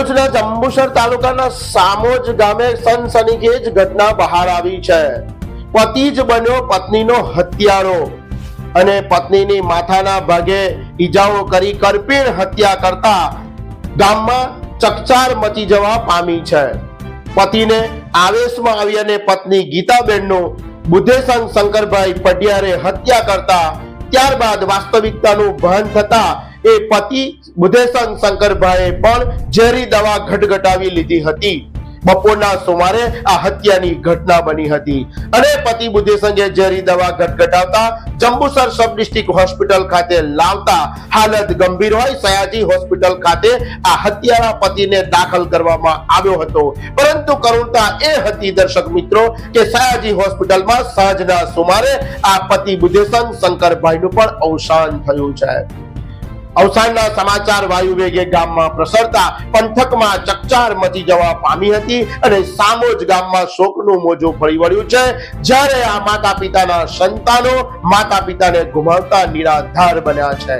ભરૂચના જંબુસર તાલુકાના સામોજ ગામે સનસનીખેજ ઘટના બહાર આવી છે. પતિ જ બન્યો પત્નીનો હત્યારો અને પત્નીની માથાના ભાગે ઈજાઓ કરી કરપીણ હત્યા કરતા ગામમાં ચકચાર મચી જવા પામી છે. પતિને આવેશમાં આવી અને પત્ની ગીતાબેનનું બુદ્ધેસંગ શંકરભાઈ પટિયારે હત્યા કરતા ત્યારબાદ વાસ્તવિકતાનું ભાન થતા એ પતિ બુદ્ધેસંગ શંકરભાઈએ પણ ઝેરી દવા ઘટઘટાવી લીધી હતી. બપોરના સુમારે આ હત્યાની ઘટના બની હતી. અને પતિ બુદ્ધેસંગે ઝેરી દવા ઘટઘટાવતા જંબુસર સબ ડિસ્ટ્રિક્ટ હોસ્પિટલ ખાતે લાવતા હાલત ગંભીર હોય સયાજી હોસ્પિટલ ખાતે આ હત્યાના પતિને દાખલ કરવામાં આવ્યો હતો. પરંતુ કરુણતા એ હતી દર્શક મિત્રો કે સયાજી હોસ્પિટલમાં સાંજના સુમારે આ પતિ બુદ્ધેસંગ શંકરભાઈનું પણ અવસાન થયું છે. અવસાનના સમાચાર વાયુ વેગે ગામમાં પ્રસરતા પંથકમાં ચકચાર મચી જવા પામી હતી અને સામોજ ગામમાં શોકનું મોજું ફરી વળ્યું છે. જ્યારે આ માતા પિતાના સંતાનો માતા પિતાને ગુમાવતા નિરાધાર બન્યા છે.